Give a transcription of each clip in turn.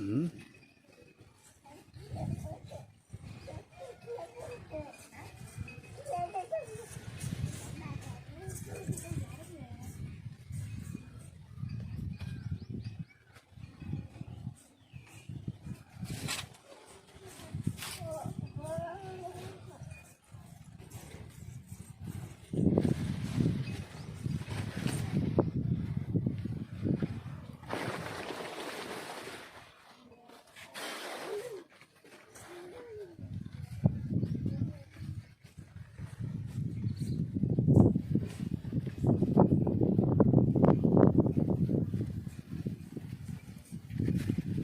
ம்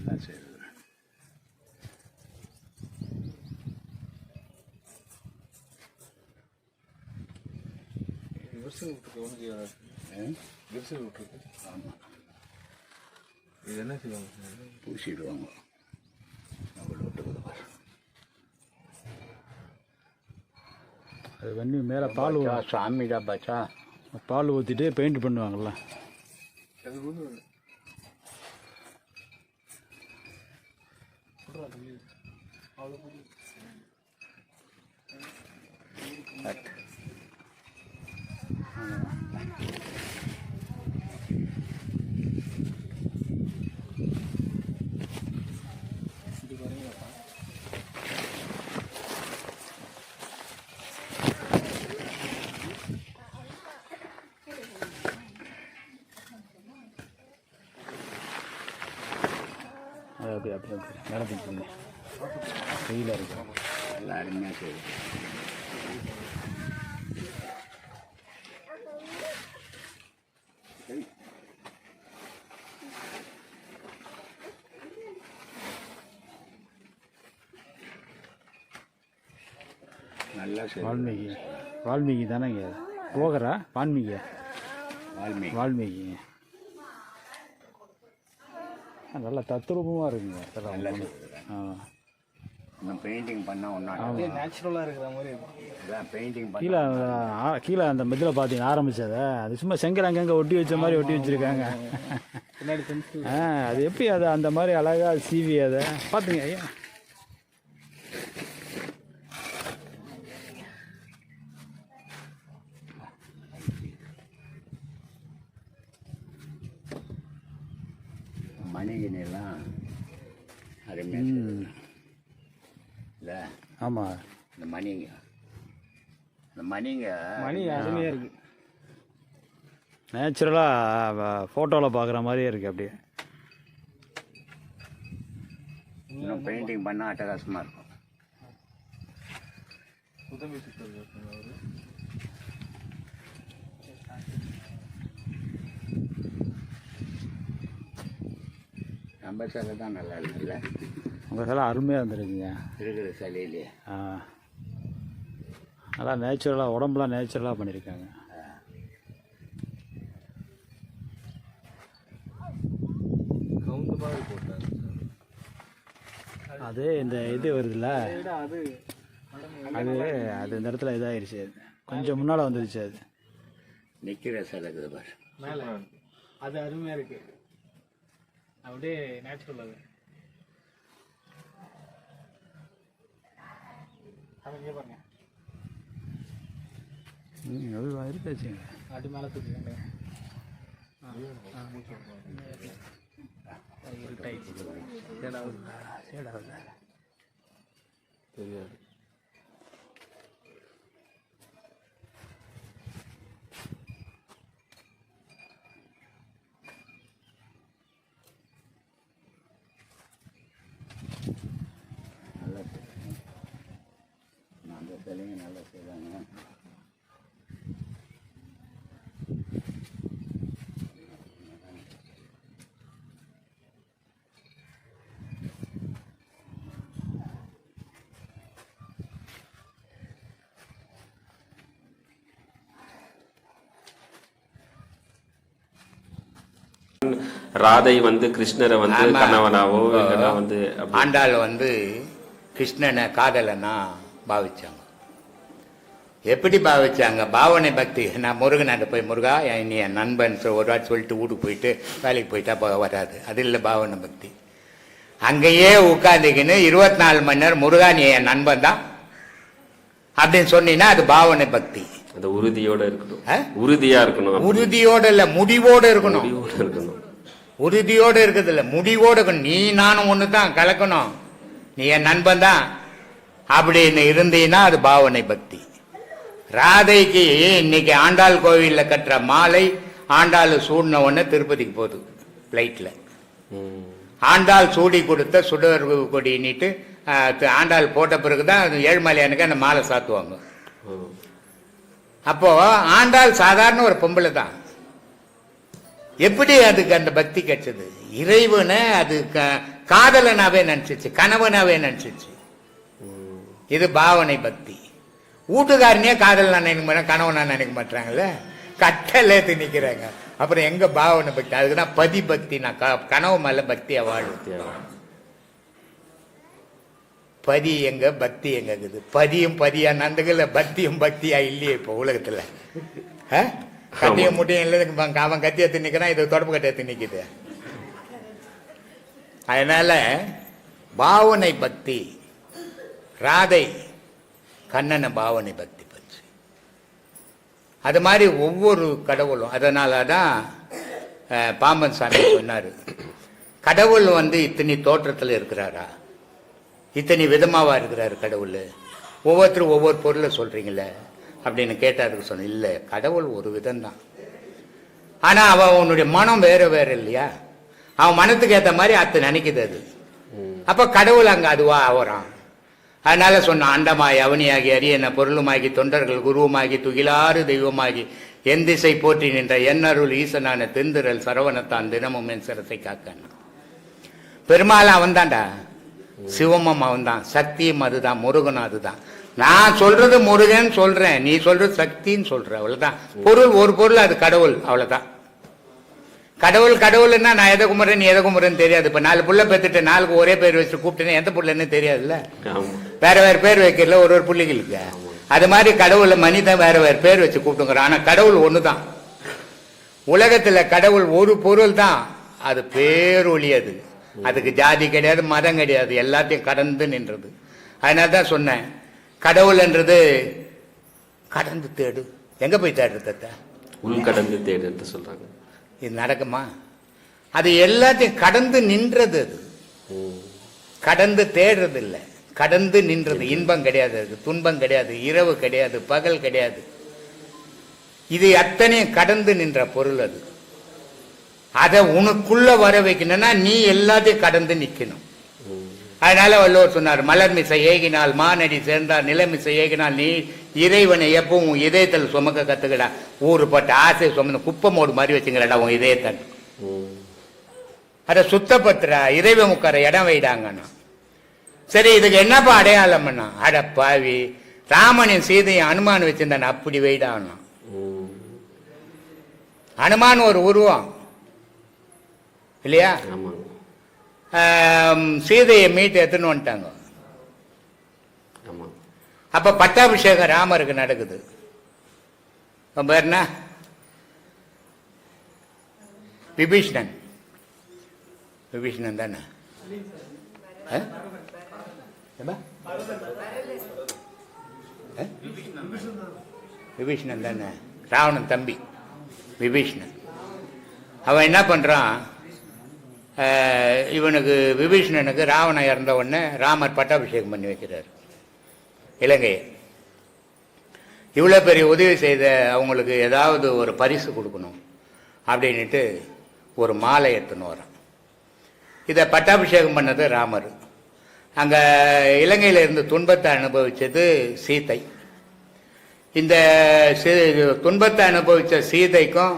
ஆ சரி விரிசல் விட்டுருக்கு ஆ? விரிசல் விட்டுருக்கு ஆமாம் இது என்ன செய்வாங்க? பூசிடுவாங்க. அது பண்ணி மேலே பால் சாமிடா பச்சா. பால் ஊற்றிட்டு பெயிண்ட் பண்ணுவாங்கள்ல அது வந்து அது அப்படி அப்படி அப்படி மேலே பிடிச்சிருங்க வெயிலாக இருக்கும் எல்லாம் அருமையாக செய்யுது நல்லா வால்மீகி. வால்மீகி தானேங்க. போகரா? வால்மீகி. வால்மீகி. ஆ, நல்லா தத்ரூபமாக இருக்குங்க. நல்லா ஆ. இன்னும் பெயிண்டிங் பண்ணால் ஒன்றும் நேச்சுரலாக இருக்கிற மாதிரி இருக்கும். பெயிண்டிங் கீழே கீழே அந்த இதில் பார்த்தீங்க ஆரம்பிச்சதை? அது சும்மா செங்கல் அங்கங்கே ஒட்டி வச்ச மாதிரி ஒட்டி வச்சிருக்காங்க. பின்னாடி ஆ அது எப்படி அது அந்த மாதிரி அழகா சீவி அதை? பார்த்துங்க ஐயா. மணிகினெல்லாம் அருமையாக இல்லை? ஆமாம் இந்த மணிங்க. இந்த மணிங்க மணி அருமையாக இருக்கு. நேச்சுரலாக ஃபோட்டோவில் பார்க்குற மாதிரியே இருக்குது அப்படியே. இன்னும் பெயிண்டிங் பண்ணால் அட்டகாசமாக இருக்கும். உதவி சுத்தர் நம்ம சிலை தான் நல்லா இருக்குல்ல உங்கள் சிலை அருமையாக இருந்திருக்குங்க. இருக்கிற சிலையிலே. ஆ. நல்லா நேச்சுரலாக உடம்புலாம் நேச்சுரலாக பண்ணியிருக்காங்க. கவுந்து மாதிரி போட்டாங்க. அது இந்த இது வருதுல்ல? அது அது இந்த இடத்துல இதாகிடுச்சு அது கொஞ்சம் முன்னால் வந்துடுச்சு அது. நிற்கிற சிலை இருக்குது பாரு. மேலே. அது அருமையாக இருக்கு. அப்படியே நேச்சுரல் அது. அது இங்கே பாருங்க. அது இருக்காச்சுங்க அடி மேலே தூக்கிக்கோங்க. சேடாகுது தெரியாது நல்லா செய்றாங்க. அந்த சிலைங்க நல்லா செய்கிறாங்க ராதை வந்து கிருஷ்ணரை வந்து. கணவனாவோ இல்லைன்னா வந்து ஆண்டாள் வந்து கிருஷ்ணனை காதலனா பாவிச்சாங்க. எப்படி பாவிச்சாங்க? பாவனை பக்தி. நான் முருகனாண்ட போய் முருகா என் நீ என் நண்பன். ஒரு வாட்டி சொல்லிட்டு வீட்டுக்கு போயிட்டு வேலைக்கு போயிட்டா போ வராது. அது இல்லை பாவனை பக்தி. அங்கேயே உட்காந்துக்கின்னு இருபத்தி நாலு மணி நேரம் முருகா நீ என் நண்பன் தான். அப்படின்னு சொன்னீங்கன்னா அது பாவனை பக்தி. அந்த உறுதியோட இருக்கணும்? உறுதியா இருக்கணும். உறுதியோட இல்ல முடிவோட இருக்கணும். இருக்கணும். உறுதியோட இருக்குது இல்ல முடிவோட இருக்கணும். நீ நானும் ஒன்று தான் கலக்கணும். நீ என் நண்பன் தான். அப்படின்னு இருந்தீன்னா அது பாவனை பக்தி. ராதைக்கு இன்னைக்கு ஆண்டாள் கோவில்ல கட்டுற மாலை ஆண்டாள் சூடின உடனே திருப்பதிக்கு போகுது ஃப்ளைட்ல ம். ஆண்டாள் சூடி கொடுத்த சுடர் கொடி நீட்டு ஆண்டாள் போட்ட பிறகுதான் அது ஏழுமலையானுக்கு அந்த மாலை சாத்துவாங்க. அப்போ ஆண்டாள் சாதாரண ஒரு பொம்பளை தான். எப்படி அதுக்கு அந்த பக்தி கிடைச்சது? இறைவனை அது காதலனாவே நினைச்சிச்சு கணவனாவே நினைச்சிச்சு. இது பாவனை பக்தி. வீட்டுக்காரனே காதல் நான் நினைக்க மாட்டேன் கணவனா நினைக்க மாட்டாங்கல்ல? கட்டலே திணிக்கிறாங்க. அப்புறம் எங்க பாவனை பக்தி? அதுக்கு தான் பதி பக்தி நான் க- கனவு மேல பக்தியா வாழும் பதி எங்க பக்தி எங்க இருக்குது பதியும் பதியா நந்துக்கல பக்தியும் பக்தியா இல்லையே இப்போ உலகத்துல. ஆ? கத்தியும் முட்டையும் இல்லை அவன் கத்தி எடுத்து இது தொடப்பு கட்டி எடுத்து நிக்குது அதனால பாவனை பக்தி ராதை கண்ணனை பாவனை பக்தி பற்றி. அது மாதிரி ஒவ்வொரு கடவுளும் அதனால தான் பாம்பன் சாமி சொன்னாரு. கடவுள் வந்து இத்தனை தோற்றத்தில் இருக்கிறாரா? இத்தனை விதமாவா இருக்கிறாரு கடவுள்? ஒவ்வொருத்தரும் ஒவ்வொரு பொருளை சொல்றீங்களே? அப்படின்னு கேட்டாருக்கு சொன்ன இல்லை கடவுள் ஒரு விதம்தான். ஆனால் அவன் அவனுடைய மனம் வேற வேற இல்லையா? அவன் மனத்துக்கு ஏற்ற மாதிரி அத்து நினைக்குது அது. அப்ப கடவுள் அங்க அதுவா அவரான் அதனால சொன்ன அண்டமாய் அவனியாகி அரியன பொருளுமாகி தொண்டர்கள் குருவுமாகி துகிலாறு தெய்வமாகி என் திசை போற்றி நின்ற என்னருள் ஈசனான தெந்திரல் சரவணத்தான் தினமும் என் சிரத்தை காக்கான் பெருமாள் அவன்தான்டா. சிவமும் அவன்தான். சக்தியும் அதுதான். முருகனும் அதுதான். நான் சொல்றது முருகன் சொல்றேன். நீ சொல்றது சக்தின்னு சொல்ற. அவ்வளவுதான். பொருள் ஒரு பொருள் அது கடவுள். அவ்வளவுதான். கடவுள் கடவுள்னா நான் எதை கும்பிட்றேன் நீ எதை கும்பிட்றேன்னு தெரியாது. இப்ப நாலு புள்ள பெத்துட்டு நாளுக்கு ஒரே பேர் வச்சு கூப்பிட்டேன்னு எந்த புள்ளன்னு தெரியாதுல்ல? வேற வேற பேர் வைக்கிறல ஒரு ஒரு புள்ளிகளுக்கு அது மாதிரி கடவுளை மனிதன் வேற வேற பேர் வச்சு கூப்பிட்டுங்கிறான். ஆனா கடவுள் ஒண்ணுதான். உலகத்துல கடவுள் ஒரு பொருள் தான் அது பேரொளி அது. அதுக்கு ஜாதி கிடையாது மதம் கிடையாது எல்லாத்தையும் கடந்து நின்றது. அதனால தான் சொன்னேன் கடவுள்ன்றது கடந்து தேடு. எங்க போய் தேடுறது உள்கடந்து தேடு என்று சொல்றாங்க. இது நடக்குமா? அது எல்லாத்தையும் கடந்து நின்றது அது. கடந்து தேடுறது இல்லை கடந்து நின்றது. இன்பம் கிடையாது அது. துன்பம் கிடையாது. இரவு கிடையாது. பகல் கிடையாது. இது அத்தனையும் கடந்து நின்ற பொருள் அது. அதை உனக்குள்ள வர வைக்கணும்னா நீ எல்லாத்தையும் கடந்து நிக்கணும். அதனால வள்ளுவர் சொன்னார் மலர் மிசை ஏகினால் மானடி சேர்ந்தால் நிலமிசை ஏகினால் நீ இறைவனை எப்பவும் உன் இதயத்தில் சுமக்க கத்துக்கடா. ஊறுபட்ட ஆசை சுமந்து குப்பமோடு மாதிரி வச்சுங்களடா உன் இதயத்தன் அதை சுத்தப்படுத்துறா இறைவன் உட்கார இடம் வைடாங்கண்ணா. சரி இதுக்கு என்னப்பா அடையாளம் பண்ணா அட பாவி ராமனின் சீதையை அனுமான் வச்சிருந்தான் அப்படி வைடான்னா அனுமான் ஒரு உருவம். இல்லையா? சீதையை மீட்டு எடுத்துன்னு வந்துட்டாங்க. அப்ப பட்டாபிஷேகம் ராமருக்கு நடக்குது. என்ன? விபீஷ்ணன். விபீஷ்ணன் தானே? விபீஷ்ணன் தானே? ராவணன் தம்பி. விபீஷ்ணன். அவன் என்ன பண்றான்? ஆஹ், இவனுக்கு விபீஷணனுக்கு ராவணன் இறந்த உடனே ராமர் பட்டாபிஷேகம் பண்ணி வைக்கிறார். இலங்கையை. இவ்வளோ பெரிய உதவி செய்த அவங்களுக்கு ஏதாவது ஒரு பரிசு கொடுக்கணும் அப்படின்ட்டு ஒரு மாலை எடுத்துன்னு வரான். இதை பட்டாபிஷேகம் பண்ணது ராமர். அங்கே இலங்கையில் இருந்து துன்பத்தை அனுபவித்தது சீதை. இந்த துன்பத்தை அனுபவித்த சீதைக்கும்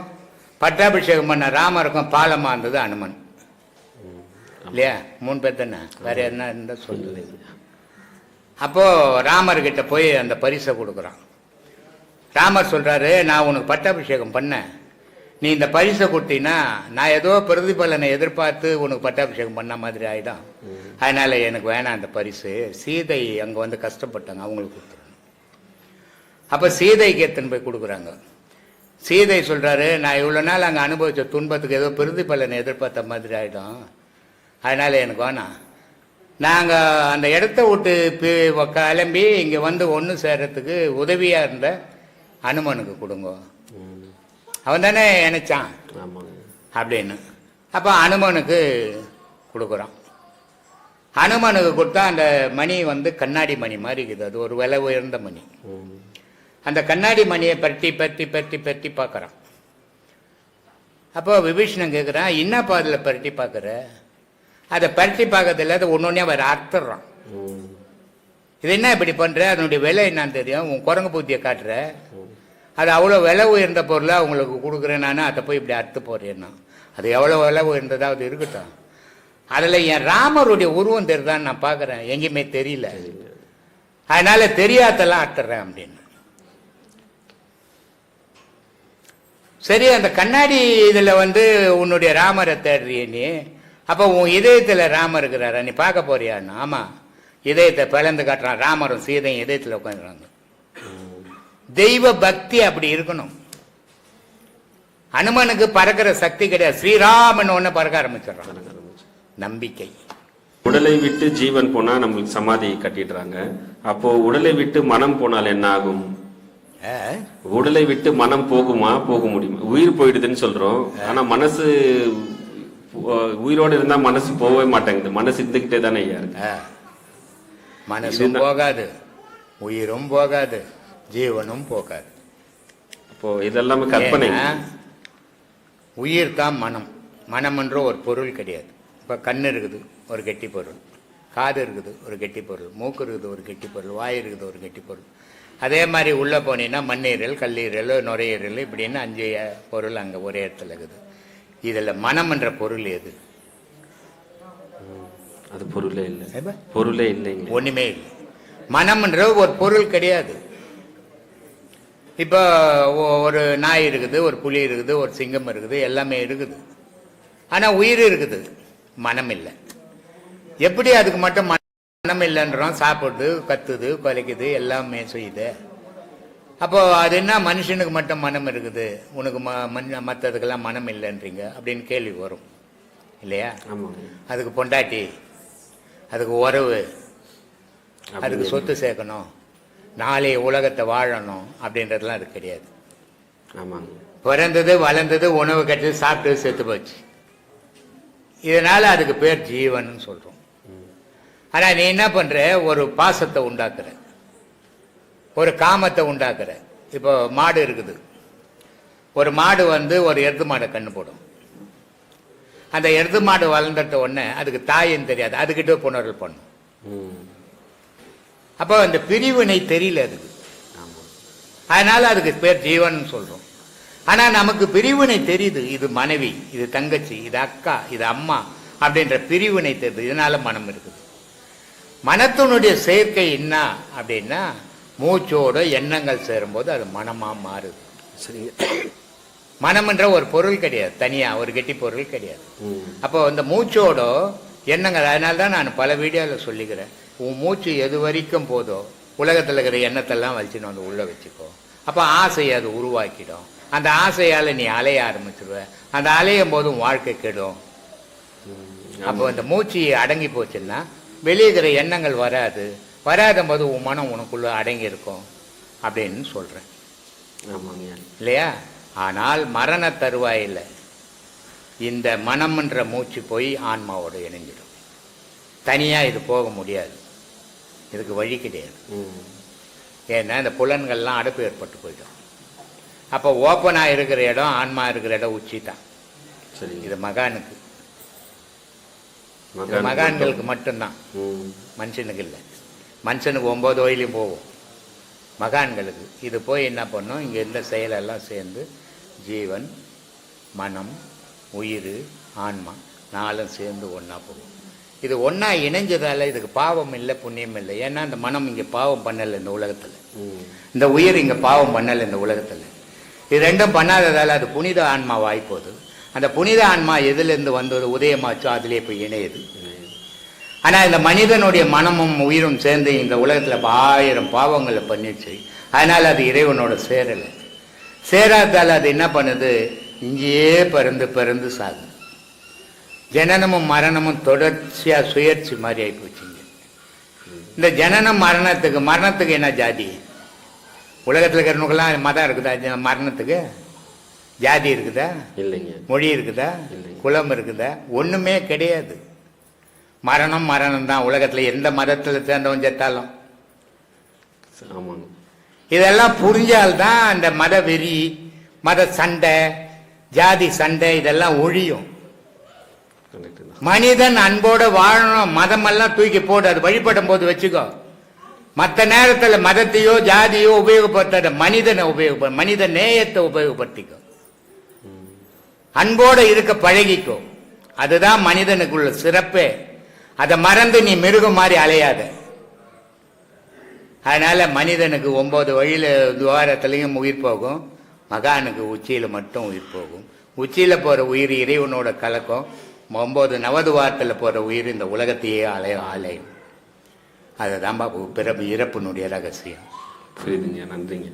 பட்டாபிஷேகம் பண்ண ராமருக்கும் பாலமாக இருந்தது அனுமன். இல்லையா? மூணு பேர் தானே? வேற என்ன இருந்தால் சொல்லுது அப்போது ராமர்கிட்ட போய் அந்த பரிசை கொடுக்குறான். ராமர் சொல்கிறாரு நான் உனக்கு பட்டாபிஷேகம் பண்ணேன். நீ இந்த பரிசை கொடுத்தீங்கன்னா நான் ஏதோ பிரதிபலனை எதிர்பார்த்து உனக்கு பட்டாபிஷேகம் பண்ண மாதிரி ஆகிடும் அதனால் எனக்கு வேணாம் அந்த பரிசு. சீதை அங்கே வந்து கஷ்டப்பட்டாங்க அவங்களுக்கு கொடுத்துருங்க அப்போ சீதைக்கு எடுத்துன்னு போய் கொடுக்குறாங்க? சீதை சொல்கிறாரு நான் இவ்வளோ நாள் அங்கே அனுபவித்த துன்பத்துக்கு ஏதோ பிரதிபலனை எதிர்பார்த்த மாதிரி ஆகிடும் அதனால எனக்கு வேணாம். நாங்கள் அந்த இடத்த விட்டு கிளம்பி இங்கே வந்து ஒன்று சேர்றதுக்கு உதவியாக இருந்த அனுமனுக்கு கொடுங்க. அவன் தானே நினைச்சான் அப்படின்னு. அப்போ அனுமனுக்கு கொடுக்குறோம் அனுமனுக்கு கொடுத்தா அந்த மணி வந்து கண்ணாடி மணி மாதிரி இருக்குது. அது ஒரு விலை உயர்ந்த மணி. அந்த கண்ணாடி மணியை பரட்டி பரட்டி பரட்டி பரட்டி பார்க்குறான். அப்போ விபீஷணன் கேட்குறான் என்னப்பா அதில் பரட்டி பார்க்குற? அதை பரட்டி பார்க்கறதில்ல அதை ஒன்று ஒன்றே அவர் அறுத்துடுறான். இது என்ன இப்படி பண்ணுற அதனுடைய விலை என்னன்னு தெரியும். உன் குரங்கு பூத்தியை காட்டுற. அது அவ்வளோ விலை உயர்ந்த பொருளை அவங்களுக்கு கொடுக்குறேன் நான் அதை போய் இப்படி அறுத்து போறேன்னா அது எவ்வளோ விலை உயர்ந்ததாவது இருக்கட்டும். அதில் என் ராமருடைய உருவம் தெரிதான்னு நான் பார்க்குறேன். எங்கேயுமே தெரியல. அதனால தெரியாதெல்லாம் அட்டுறேன் அப்படின்னு. சரி அந்த கண்ணாடி இதில் வந்து உன்னுடைய ராமரை தேடுறிய நீ. அப்போ உன் இதயத்தில் ராமர் இருக்கிறாரா? நீ பார்க்க போறியான்னு ஆமாம் இதயத்தை பிளந்து காட்டுறான். ராமரும் சீதையும் இதயத்தில் உட்காந்துறாங்க தெய்வ பக்தி அப்படி இருக்கணும். அனுமனுக்கு பறக்கிற சக்தி கிடையாது. ஸ்ரீராமன் ஒன்று பறக்க ஆரம்பிச்சிடறான். நம்பிக்கை. உடலை விட்டு ஜீவன் போனா நம்மளுக்கு சமாதி கட்டிடுறாங்க. அப்போ உடலை விட்டு மனம் போனால் என்ன ஆகும்? உடலை விட்டு மனம் போகுமா? போக முடியுமா? உயிர் போயிடுதுன்னு சொல்றோம். ஆனா மனசு உயிரோட இருந்தா மனசு போகவே மாட்டேங்குது. மனசு இருந்துகிட்டே தானே ஐயா இருக்கு. மனசும் போகாது. உயிரும் போகாது. ஜீவனும் போகாது. அப்போ இதெல்லாமே கற்பனை. உயிர் தான் மனம். மனம் என்ற ஒரு பொருள் கிடையாது. இப்போ கண் இருக்குது ஒரு கெட்டி பொருள். காது இருக்குது ஒரு கெட்டி பொருள். மூக்கு இருக்குது ஒரு கெட்டி பொருள். வாய் இருக்குது ஒரு கெட்டி பொருள். அதே மாதிரி உள்ளே போனீங்கன்னா மண்ணீரல் கல்லீரல் நுரையீரல் இப்படின்னு அஞ்சு பொருள் அங்கே ஒரே இடத்துல இருக்குது. இதில் மனம் என்ற பொருள் எது? அது பொருளே இல்லை? பொருளே இல்லைங்க ஒண்ணுமே இல்லை. மனம்ன்ற ஒரு பொருள் கிடையாது. இப்போ ஒரு நாய் இருக்குது ஒரு புலி இருக்குது ஒரு சிங்கம் இருக்குது எல்லாமே இருக்குது. ஆனா உயிர் இருக்குது. மனம் இல்லை. எப்படி அதுக்கு மட்டும் மனம் இல்லைன்றோம்? சாப்பிடுது கத்துது கொலைக்குது எல்லாமே செய்யுது. அப்போ அது என்ன? மனுஷனுக்கு மட்டும் மனம் இருக்குது. உனக்கு ம மன் மற்றதுக்கெல்லாம் மனம் இல்லைன்றீங்க. அப்படின்னு கேள்வி வரும். இல்லையா? அதுக்கு பொண்டாட்டி அதுக்கு உறவு அதுக்கு சொத்து சேர்க்கணும். நாளைய உலகத்தை வாழணும் அப்படின்றதுலாம் அது கிடையாது. ஆமாங்க. பிறந்தது வளர்ந்தது உணவு கட்டி சாப்பிட்டு செத்து போச்சு. இதனால அதுக்கு பேர் ஜீவன் சொல்றோம். ஆனா நீ என்ன பண்ற? ஒரு பாசத்தை உண்டாக்குற. ஒரு காமத்தை உண்டாக்குற. இப்போ மாடு இருக்குது. ஒரு மாடு வந்து ஒரு எருது மாடை கண்ணு போடும். அந்த எருது மாடு வளர்ந்துட்ட உடனே அதுக்கு தாயின்னு தெரியாது. அதுக்கிட்ட புணர்வு பண்ணும். அப்போ அந்த பிரிவினை தெரியல அதுக்கு. அதனால அதுக்கு பேர் ஜீவன் சொல்றோம். ஆனா நமக்கு பிரிவினை தெரியுது. இது மனைவி இது தங்கச்சி இது அக்கா இது அம்மா அப்படின்ற பிரிவினை தெரியுது. இதனால மனம் இருக்குது. மனத்தினுடைய சேர்க்கை என்ன அப்படின்னா மூச்சோட எண்ணங்கள் சேரும்போது அது மனமா மாறுது. சரிங்க மனம்ன்ற ஒரு பொருள் கிடையாது தனியா ஒரு கெட்டி பொருள் கிடையாது. அப்போ இந்த மூச்சோட எண்ணங்கள் அதனால தான் நான் பல வீடியோவில் சொல்லிக்கிறேன். உன் மூச்சு எது வரைக்கும் போதோ உலகத்தில் இருக்கிற எண்ணத்தெல்லாம் வச்சுன்னு வந்து உள்ளே வச்சுக்கோ. அப்போ ஆசையை அது உருவாக்கிடும். அந்த ஆசையால் நீ அலைய ஆரம்பிச்சிருவ. அந்த அலையும் போது உன் வாழ்க்கை கெடும். அப்போ இந்த மூச்சு அடங்கி போச்சுன்னா வெளியே இருக்கிற எண்ணங்கள் வராது. வராத போது உன் மனம் உனக்குள்ள அடங்கி இருக்கும் அப்படின்னு சொல்கிறேன் இல்லையா? ஆனால் மரண தருவாயில் இந்த மனம்ன்ற மூச்சு போய் ஆன்மாவோட இணைஞ்சிடும். தனியாக இது போக முடியாது. இதுக்கு வழி கிடையாது. ஏன்னா இந்த புலன்கள்லாம் அடைப்பு ஏற்பட்டு போயிடும். அப்போ ஓப்பனாக இருக்கிற இடம் ஆன்மா இருக்கிற இடம் உச்சி தான் சரிங்க இது மகானுக்கு மகான்களுக்கு மட்டும்தான். மனுஷனுக்கு இல்லை. மனுஷனுக்கு ஒம்பது வயலையும் போகும். மகான்களுக்கு. இது போய் என்ன பண்ணும்? இங்கே இருந்த செயலெல்லாம் சேர்ந்து ஜீவன் மனம் உயிர் ஆன்மா நாளும் சேர்ந்து ஒன்றா போகும். இது ஒன்றா இணைஞ்சதால் இதுக்கு பாவம் இல்லை புண்ணியம் இல்லை. ஏன்னா இந்த மனம் இங்கே பாவம் பண்ணலை இந்த உலகத்தில். இந்த உயிர் இங்கே பாவம் பண்ணலை இந்த உலகத்தில். இது ரெண்டும் பண்ணாததால் அது புனித ஆன்மா வாய்ப்போகுது அந்த புனித ஆன்மா எதுலேருந்து வந்தது? உதயமாச்சோ அதிலே போய் இணையுது. ஆனால் இந்த மனிதனுடைய மனமும் உயிரும் சேர்ந்து இந்த உலகத்தில் ஆயிரம் பாவங்களை பண்ணிடுச்சு. அதனால் அது இறைவனோட சேரலை. சேராதால் அது என்ன பண்ணுது? இங்கேயே பிறந்து பிறந்து சாகுது. ஜனனமும் மரணமும் தொடர்ச்சியாக சுயற்சி மாதிரி ஆகி போச்சுங்க இந்த ஜனனம் மரணத்துக்கு மரணத்துக்கு என்ன ஜாதி? உலகத்தில் இருக்கிறவனுக்கெல்லாம் மதம் இருக்குதா? மரணத்துக்கு? ஜாதி இருக்குதா? இல்லைங்க. மொழி இருக்குதா? இல்லை. குலம் இருக்குதா? ஒண்ணுமே கிடையாது. மரணம் மரணம் தான். உலகத்துல எந்த மதத்துல சேர்ந்தவன் செத்தாலும். ஆமாங்க. இதெல்லாம் புரிஞ்சால்தான் அந்த மத வெறி மத சண்டை ஜாதி சண்டை இதெல்லாம் ஒழியும். மனிதன் அன்போட வாழணும். மதமெல்லாம் தூக்கி போடு. அது வழிபடும் போது வச்சுக்கோ. மற்ற நேரத்துல மதத்தையோ ஜாதியோ உபயோகப்படுத்தாத மனிதனை உபயோகப்ப மனித நேயத்தை உபயோகப்படுத்திக்கோ. அன்போட இருக்க பழகிக்கோ. அதுதான் மனிதனுக்குள்ள சிறப்பே. அதை மறந்து நீ மிருகம் மாதிரி அலையாத. அதனால மனிதனுக்கு ஒன்பது வழியில துவாரத்திலையும் உயிர் போகும் மகானுக்கு உச்சியில மட்டும் உயிர் போகும். உச்சியில போற உயிர் இறைவனோட கலக்கம் ஒன்பது நவதுவாரத்தில் போற உயிர் இந்த உலகத்தையே அலைய அலையும் அதுதான் பிறப்பு இறப்பினுடைய ரகசியம். புரியுதுங்க நன்றிங்க.